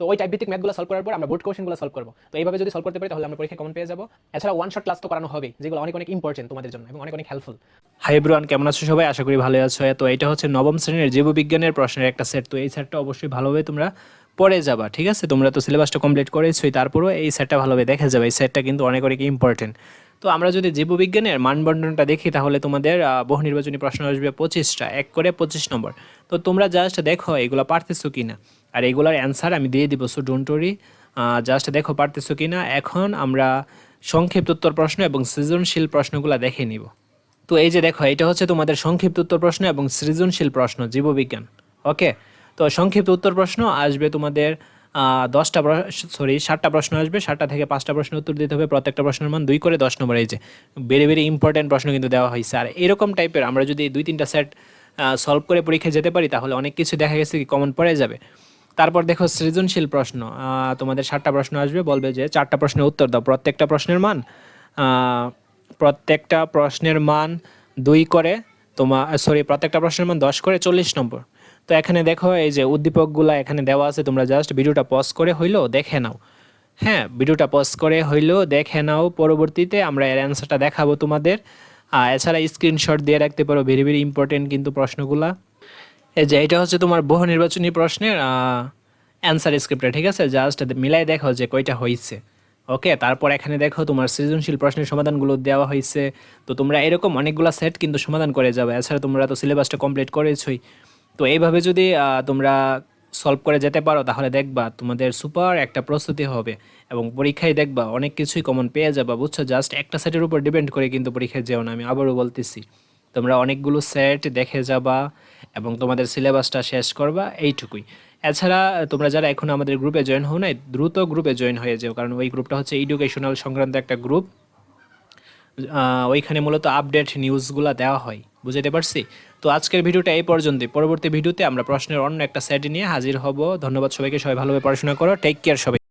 তো ওই টাইপ ভিত্তিক ম্যাথগুলো সলভ করার পর আমরা বোর্ড কোশ্চেনগুলো সলভ করব। তো এইভাবে যদি সলভ করতে পারি, তাহলে আমরা পরীক্ষা কমন পেয়ে যাব। এছাড়া ওয়ান শট ক্লাস তো করানো হবে যেগুলো অনেক অনেক ইম্পর্টেন্ট তোমাদের জন্য এবং অনেক অনেক হেল্পফুল হাই ব্রান কেমন আছো সবাই? আশা করি ভালো আছো। তো এটা হচ্ছে নবম শ্রেণির জীববিজ্ঞানের প্রশ্নের একটা সেট তো এই সেটটা অবশ্যই ভালোভাবে তোমরা পড়ে যাবা, ঠিক আছে? তোমরা তো সিলেবাসটা কমপ্লিট করেছোই তারপরেও এই সেটটা ভালোভাবে দেখে যাবে। এই সেটটা কিন্তু অনেক অনেক ইম্পর্টেন্ট তো আমরা যদি জীববিজ্ঞানের মানবন্টনটা দেখি, তাহলে তোমাদের বহু নির্বাচনী প্রশ্ন আসবে পঁচিশটা, এক করে পঁচিশ নম্বর। তো তোমরা জাস্ট দেখো, এগুলো পারতেছো কি না আর এগুলোর অ্যান্সার আমি দিয়ে দিব। সো ডোন্ট ওরি জাস্ট দেখো পারতেছো কি না এখন আমরা সংক্ষিপ্ত উত্তর প্রশ্ন এবং সৃজনশীল প্রশ্নগুলো দেখে নিব। তো এই যে দেখো, এটা হচ্ছে তোমাদের সংক্ষিপ্ত উত্তর প্রশ্ন এবং সৃজনশীল প্রশ্ন, জীববিজ্ঞান। ওকে তো সংক্ষিপ্ত উত্তর প্রশ্ন আসবে তোমাদের দশটা সরি ষাটটা প্রশ্ন আসবে। ষাটটা থেকে পাঁচটা প্রশ্ন উত্তর দিতে হবে। প্রত্যেকটা প্রশ্নের মান দুই করে দশ নম্বর, এই যে ভেরি ভেরি ইম্পর্টেন্ট প্রশ্ন কিন্তু দেওয়া হয়েছে। আর এরকম টাইপের আমরা যদি দুই, তিনটা সেট সলভ করে পরীক্ষায় যেতে পারি, তাহলে অনেক কিছু দেখা গেছে কি কমন পড়ে যাবে। তারপর দেখো সৃজনশীল প্রশ্ন তোমাদের সাতটা প্রশ্ন আসবে, বলবে যে চারটা প্রশ্নের উত্তর দাও, প্রত্যেকটা প্রশ্নের মান প্রত্যেকটা প্রশ্নের মান দুই করে তোমার সরি প্রত্যেকটা প্রশ্নের মান দশ করে চল্লিশ নম্বর। তো এখানে দেখো এই যে উদ্দীপকগুলো এখানে দেওয়া আছে, তোমরা জাস্ট ভিডিওটা পজ করে হইল দেখে নাও। হ্যাঁ ভিডিওটা পজ করে হইলেও দেখে নাও, পরবর্তীতে আমরা এর অ্যান্সারটা দেখাবো তোমাদের। এছাড়া স্ক্রিনশট দিয়ে রাখতে পারো ভেরি ভেরি ইম্পর্টেন্ট কিন্তু প্রশ্নগুলা। এই যে, এটা হচ্ছে তোমার বহু নির্বাচনী প্রশ্নের অ্যান্সার স্ক্রিপ্টটা ঠিক আছে? জাস্ট মিলাই দেখো যে কয়টা হয়েছে ওকে তারপর এখানে দেখো তোমার সৃজনশীল প্রশ্নের সমাধানগুলো দেওয়া হয়েছে তো তোমরা এরকম অনেকগুলো সেট কিন্তু সমাধান করে যাবে। এছাড়া তোমরা তো সিলেবাসটা কমপ্লিট করেছোই। তো এইভাবে যদি তোমরা সলভ করে যেতে পারো, তাহলে দেখবা তোমাদের সুপার একটা প্রস্তুতি হবে এবং পরীক্ষায় দেখবা অনেক কিছুই কমন পেয়ে যাবা, বুঝছ? জাস্ট একটা সেটের উপর ডিপেন্ড করে কিন্তু পরীক্ষায় যেও না, আমি আবারও বলতেছি। তোমরা অনেকগুলো সেট দেখে যাবা এবং তোমাদের সিলেবাসটা শেষ করবা, এইটুকুই। এছাড়া তোমরা যারা এখন আমাদের গ্রুপে জয়েন হও নাই, দ্রুত গ্রুপে জয়েন হয়ে যাও, কারণ ওই গ্রুপটা হচ্ছে এডুকেশনাল সংক্রান্ত একটা গ্রুপ ওইখানে মূলত আপডেট নিউজগুলো দেওয়া হয় বুঝতে পারছি? তো আজকের ভিডিওটা এই পর্যন্তই। পরবর্তী ভিডিওতে আমরা প্রশ্নের অন্য একটা সেট নিয়ে হাজির হব। ধন্যবাদ সবাইকে, সবাই ভালোভাবে পড়াশোনা করো। টেক কেয়ার সবাই।